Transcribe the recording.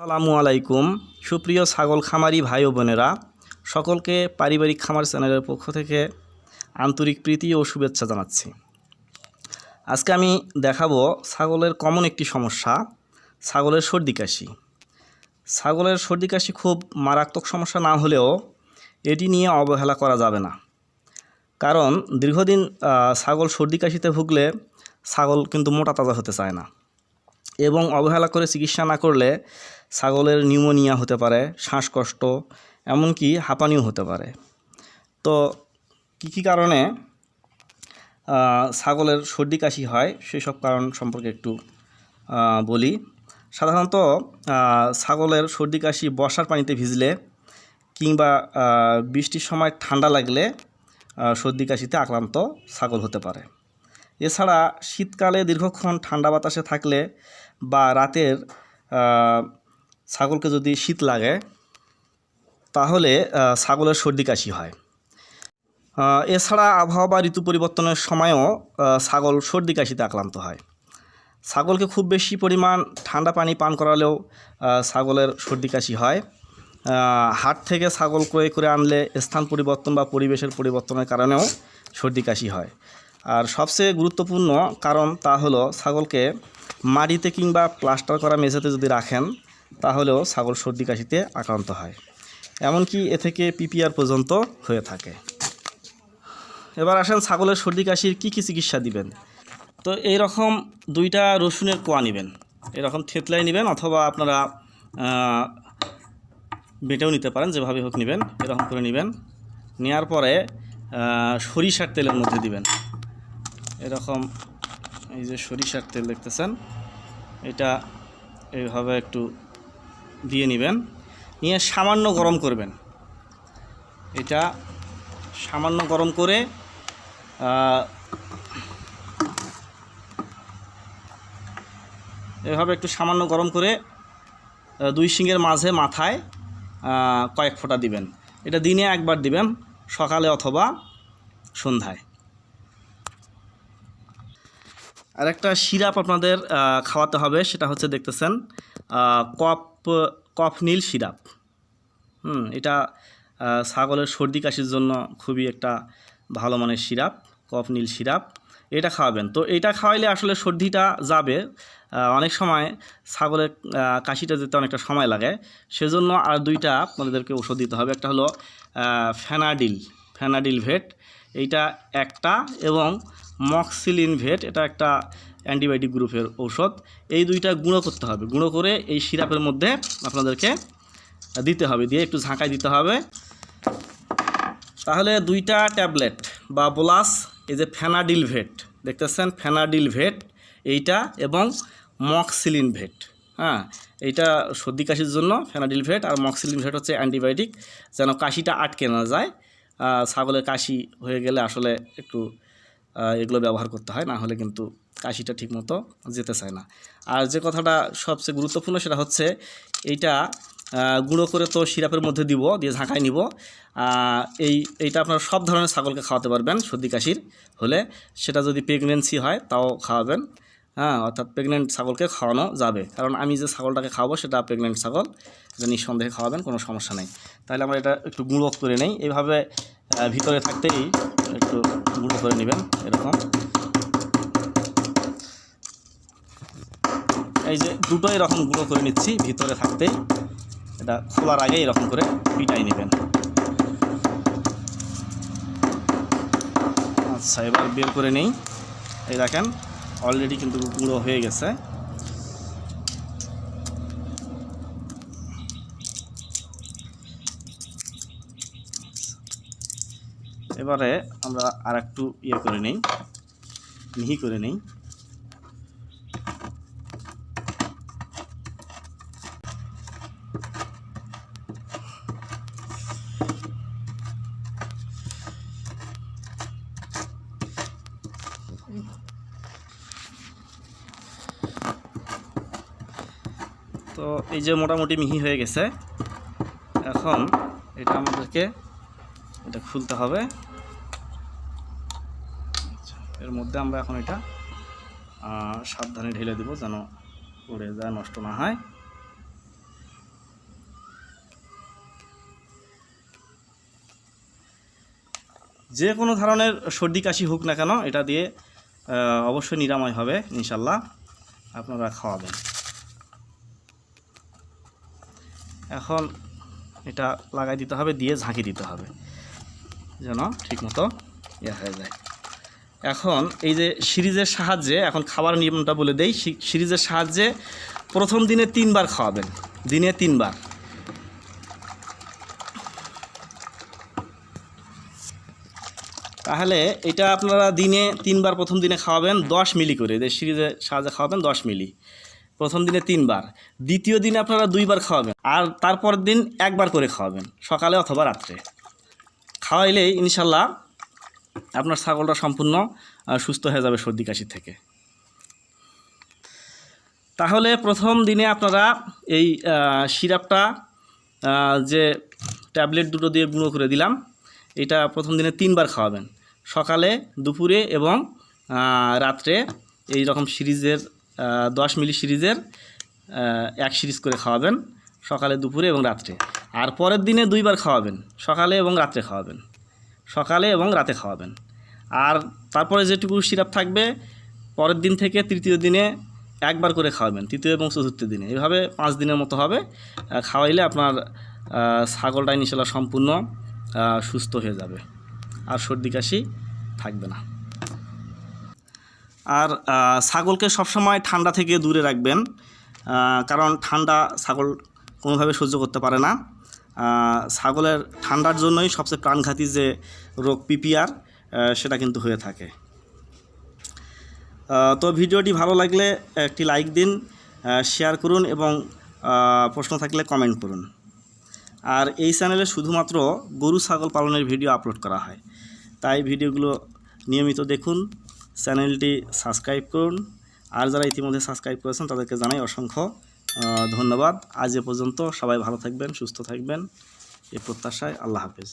আসসালামু আলাইকুম। সুপ্রিয় ছাগল খামারি ভাই ও বোনেরা, সকলকে পারিবারিক খামার চ্যানেলের পক্ষ থেকে আন্তরিক প্রীতি ও শুভেচ্ছা জানাচ্ছি। আজকে আমি দেখাবো ছাগলের কমন একটি সমস্যা, ছাগলের সর্দি কাশি। ছাগলের সর্দি কাশি খুব মারাত্মক সমস্যা না হলেও এটি নিয়ে অবহেলা করা যাবে না। কারণ দীর্ঘদিন ছাগল সর্দি কাশিতে ভুগলে ছাগল কিন্তু মোটা তাজা হতে চায় না। এবং অবহেলা করে চিকিৎসা না করলে ছাগলের নিউমোনিয়া হতে পারে, শ্বাসকষ্ট, এমনকি হাঁপানিও হতে পারে। তো কী কী কারণে ছাগলের সর্দি কাশি হয় সেই সব কারণ সম্পর্কে একটু বলি। সাধারণত ছাগলের সর্দি কাশি বর্ষার পানিতে ভিজলে কিংবা বৃষ্টির সময় ঠান্ডা লাগলে সর্দি কাশিতে আক্রান্ত ছাগল হতে পারে। এছাড়া শীতকালে দীর্ঘক্ষণ ঠান্ডা বাতাসে থাকলে বা রাতের ছাগলকে যদি শীত লাগে, তাহলে ছাগলের সর্দি কাশি হয়। এছাড়া আবহাওয়া বা ঋতু পরিবর্তনের সময়ও ছাগল সর্দি কাশিতে আক্রান্ত হয়। ছাগলকে খুব বেশি পরিমাণ ঠান্ডা পানি পান করালেও ছাগলের সর্দি কাশি হয়। হাট থেকে ছাগল ক্রয় করে আনলে স্থান পরিবর্তন বা পরিবেশের পরিবর্তনের কারণেও সর্দি কাশি হয়। আর সবচেয়ে গুরুত্বপূর্ণ কারণ তা হলো, ছাগলকে মাটিতে কিংবা প্লাস্টার করা মেঝেতে যদি রাখেন তাহলেও ছাগল সর্দি কাশিতে আক্রান্ত হয়। এমনকি এ থেকে পিপিআর পর্যন্ত হয়ে থাকে। এবার আসেন ছাগলের সর্দি কাশির কী কী চিকিৎসা দিবেন? তো এই রকম দুইটা রসুনের কোয়া নেবেন। এরকম থেতলাই নেবেন অথবা আপনারা বেটেও নিতে পারেন, যেভাবে হোক নেবেন, এরকম করে নেবেন। নেওয়ার পরে সরিষার তেলের মধ্যে দিবেন। এরকম এই যে সরিষার তেল দেখতেছেন, এটা এইভাবে একটু দিয়ে নেবেন। নিয়ে সামান্য গরম করবেন। এটা সামান্য গরম করে এভাবে একটু সামান্য গরম করে দুই শিঙের মাঝে মাথায় কয়েক ফোঁটা দিবেন। এটা দিনে একবার দিবেন, সকালে অথবা সন্ধ্যায়। আর একটা সিরাপ আপনাদের খাওয়াতে হবে, সেটা হচ্ছে দেখতেছেন কপ কফ নীল সিরাপ। হুম এটা ছাগলের সর্দি কাশির জন্য খুবই একটা ভালো মানের সিরাপ কফ নীল সিরাপ। এটা খাওয়াবেন। তো এটা খাওয়াইলে আসলে সর্দিটা যাবে। অনেক সময় ছাগলের কাশিটা যেতে অনেকটা সময় লাগে। সেজন্য আর দুইটা আপনাদেরকে ওষুধ দিতে হবে। একটা হলো আহ, ফেনাডিল ফেনাডিল ভেট। এইটা একটা এবং মক্সিলিন ভেট। এটা একটা অ্যান্টিবায়োটিক গ্রুপের ঔষধ, এই দুইটা গুঁড়ো করতে হবে। গুঁড়ো করে এই সিরাপের মধ্যে আপনাদেরকে দিতে হবে, দিয়ে একটু ঝাঁকাই দিতে হবে। তাহলে দুইটা ট্যাবলেট বা বোলাস, এই যে ফেনাডিল ভেট, দেখতেছেন ফেনাডিল ভেট, এইটা এবং মক্সিলিন ভেট হ্যাঁ? এইটা সর্দি কাশির জন্য ফেনাডিল ভেট আর মক্সিলিন ভেট হচ্ছে অ্যান্টিবায়োটিক, যেন কাশিটা আটকে না যায়। ছাগলের কাশি হয়ে গেলে আসলে একটু এগুলো ব্যবহার করতে হয়, না হলে কিন্তু কাশিটা ঠিকমতো যেতে চায় না। আর যে কথাটা সবচেয়ে গুরুত্বপূর্ণ সেটা হচ্ছে এইটা গুঁড়ো করে তো সিরাপের মধ্যে দিব, দিয়ে ঝাঁকাই নিব। এই, এইটা আপনারা সব ধরনের ছাগলকে খাওয়াতে পারবেন সর্দি কাশির হলে। সেটা যদি প্রেগনেন্সি হয় তাও খাওয়াবেন। হ্যাঁ অর্থাৎ প্রেগনেন্ট ছাগলকে খাওয়ানো যাবে। কারণ আমি যে ছাগলটাকে খাওয়াবো সেটা প্রেগনেন্ট ছাগল, এটা নিঃসন্দেহে খাওয়াবেন, কোনো সমস্যা নেই। তাহলে আমরা এটা একটু গুঁড়ো করে নেই। এইভাবে ভিতরে থাকতেই একটু গুঁড়ো করে নেবেন, এরকম। এই যে দুটো এরকম গুঁড়ো করে নিচ্ছি ভিতরে থাকতেই এটা খোলার আগে এরকম করে পিটাই নেবেন। আচ্ছা এবার বের করে নেই। এই দেখেন অলরেডি কিন্তু গুঁড়ো হয়ে গেছে। এবারে আমরা আর একটু ইয়ে করে নেই, মিহি করে নেই। তো এই যে মোটামুটি মিহি হয়ে গেছে, এখন এটা আমাদেরকে এটা খুলতে হবে। আচ্ছা, এর মধ্যে আমরা এখন এটা সাবধানে ঢেলে দেব যেন উড়ে যায়, নষ্ট না হয়। যে কোনো ধরনের সর্দি কাশি হোক না কেন, এটা দিয়ে অবশ্যই নিরাময় হবে ইনশাল্লাহ আপনারা খাওয়াবেন। এখন এটা লাগাই দিতে হবে, দিয়ে ঝাঁকি দিতে হবে। যেন ঠিকমতো ইয়ে হয়ে যায়। এখন এই যে সিরিজের সাহায্যে, এখন খাবার নিয়মটা বলে দেই সিরিজের সাহায্যে প্রথম দিনে তিনবার খাওয়াবেন, দিনে তিনবার। তাহলে এটা আপনারা দিনে তিনবার প্রথম দিনে খাওয়াবেন দশ মিলি করে, যে সিরিজের সাহায্যে খাওয়াবেন দশ মিলি। প্রথম দিনে তিনবার, দ্বিতীয় দিনে আপনারা দুইবার খাওয়াবেন আর তারপরের দিন একবার করে খাওয়াবেন, সকালে অথবা রাত্রে। খাওয়াইলেই ইনশাল্লাহ আপনার ছাগলটা সম্পূর্ণ সুস্থ হয়ে যাবে সর্দি কাশি থেকে। তাহলে প্রথম দিনে আপনারা এই সিরাপটা যে ট্যাবলেট দুটো দিয়ে গুঁড়ো করে দিলাম, এটা প্রথম দিনে তিনবার খাওয়াবেন। সকালে, দুপুরে এবং রাত্রে এই রকম সিরিজের দশ মিলি সিরিজের এক সিরিজ করে খাওয়াবেন সকালে, দুপুরে এবং রাত্রে। আর পরের দিনে দুইবার খাওয়াবেন, সকালে এবং রাত্রে খাওয়াবেন। সকালে এবং রাতে খাওয়াবেন। আর তারপরে যেটুকু সিরাপ থাকবে, পরের দিন থেকে তৃতীয় দিনে একবার করে খাওয়াবেন, তৃতীয় এবং চতুর্থ দিনে। এভাবে পাঁচ দিনের মতো হবে খাওয়াইলে আপনার ছাগলটা ইনশাল্লাহ সম্পূর্ণ সুস্থ হয়ে যাবে। আর সর্দি কাশি থাকবে না। আর ছাগলকে সবসময় ঠান্ডা থেকে দূরে রাখবেন কারণ ঠান্ডা ছাগল কোনোভাবে সহ্য করতে পারে না। ছাগলের ঠান্ডার জন্যই সবচেয়ে প্রাণঘাতী যে রোগ পিপিআর সেটা কিন্তু হয়ে থাকে। তো ভিডিওটি ভালো লাগলে একটি লাইক দিন শেয়ার করুন এবং প্রশ্ন থাকলে কমেন্ট করুন। আর এই চ্যানেলে শুধুমাত্র গরু ছাগল পালনের ভিডিও আপলোড করা হয়। তাই ভিডিওগুলো নিয়মিত দেখুন চ্যানেলটি সাবস্ক্রাইব করুন। আর যারা ইতিমধ্যে সাবস্ক্রাইব করেছেন, তাদেরকে জানাই অসংখ্য ধন্যবাদ। আজ এ পর্যন্ত সবাই ভালো থাকবেন, সুস্থ থাকবেন। এ প্রত্যাশায় আল্লাহ হাফেজ।